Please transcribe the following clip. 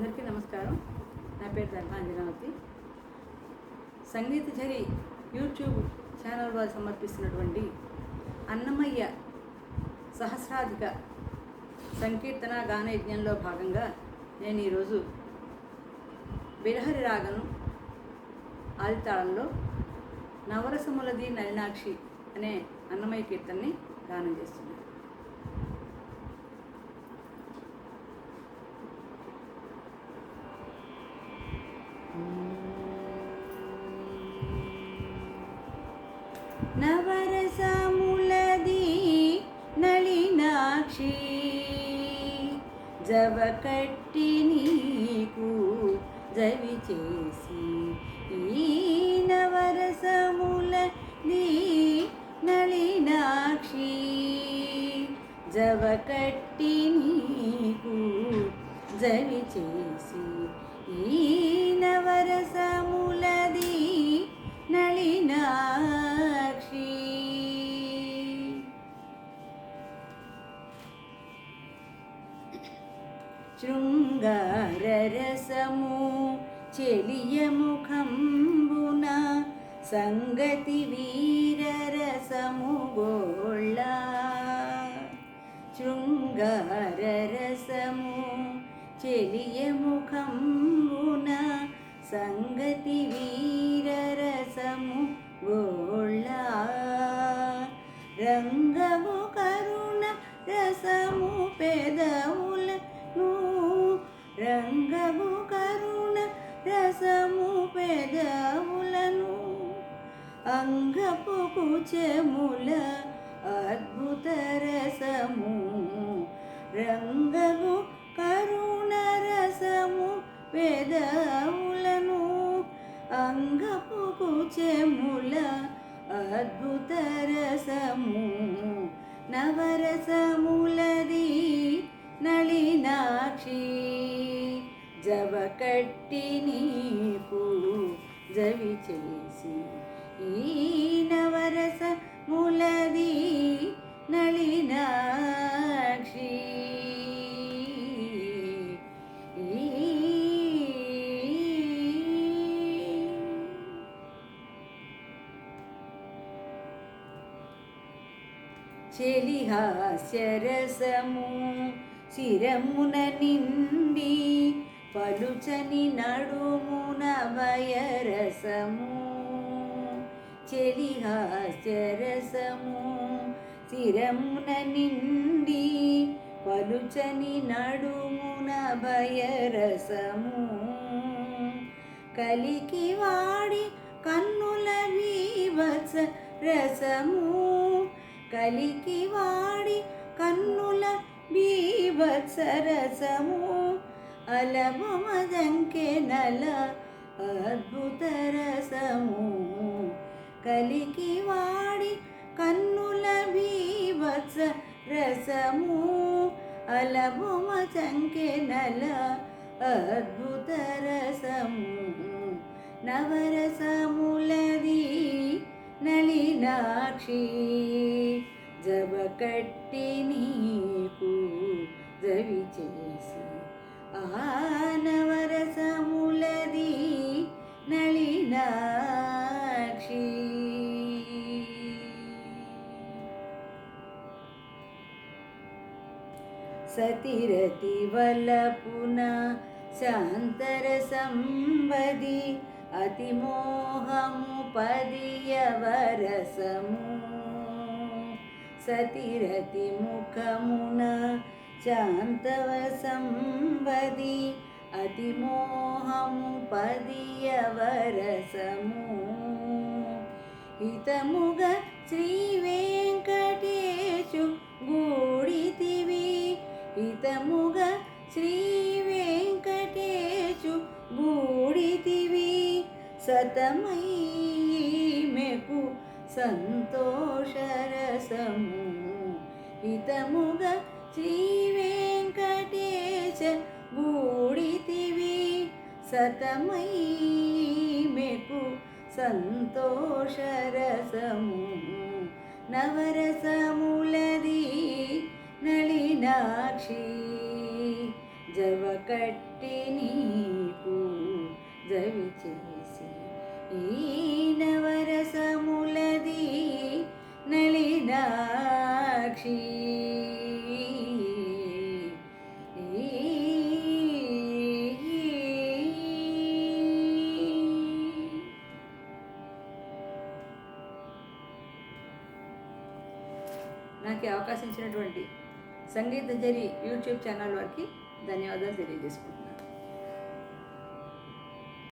అందరికీ నమస్కారం. నా పేరు ధర్మాంజనావతి సంగీత ఝరి యూట్యూబ్ ఛానల్ వారు సమర్పిస్తున్నటువంటి అన్నమయ్య సహస్రాధిక సంకీర్తన గాన యజ్ఞంలో భాగంగా నేను ఈరోజు బిరహరి రాగను ఆదితాళంలో నవరసములది నలినాక్షి అనే అన్నమయ్య కీర్తనని గానం చేస్తున్నాను. నవరసములది నళినాక్షి. జవకట్టి నీకు జవి చేసి ఈ నవరసములది నళినాక్షి. జవకట్టి నీకు జవి చేసి ఈ శృంగారరసము చెలియముఖంబున సంగతి వీరరసము గోళ్ళ. శృంగారరసము చెలియముఖంబున సంగతి వీరరసము గోళ్ళ. రంగము రసము పెదవులను రంగము కరుణ రసము పెదవులను అంగపు కుచముల అద్భుత రసము రంగము కరుణ రసము పెదవులను అంగపు కుచముల అద్భుత రసము. నవరసములది నళినాక్షి జవకట్టి నీకు జవి చేసి ఈ నవరస ములది నళినాక్షి. చెలిహాస్యరసము శిరమున నిండి పలుచని నడుమున వయరసము. చెలిహాస్యరసము శిరమున నిండి పలుచని నడుమున భయరసము కలికి వాడి కన్నుల వీవత్స రసము. కలికి వాడి కన్నుల బీభత్సరసము. అలమదంకె నల అద్భుత రసము కలికి వాడి కన్నుల బీభత్స రసము అలభుమ నల అద్భుత రసము నవరసములది నళినాక్షి జబకట్టి నీకు జవి చేసి ఆనవరసములది నళినాక్షి. సతిరతి వలపున శాంతర సంవది అతిమోహము పదియవరసము. సతిరతి ముఖమున శాంతవసంబది అతిమోహము పదియవరసము హితముగ శ్రీ వెంకటేశు గూడితివి హితముగ శ్రీ వెంకటేశు గూడితివి. సతమై సంతోషరసము. హితముగ శ్రీ వెంకటేశ గూడితివి. సతమై మెకు సంతోషరసము. నవరసములది నళినాక్షి. జవకట్టి నాకు అవకాశం ఇచ్చినటువంటి సంగీత జరి యూట్యూబ్ ఛానల్ వారికి ధన్యవాదాలు తెలియజేసుకుంటాను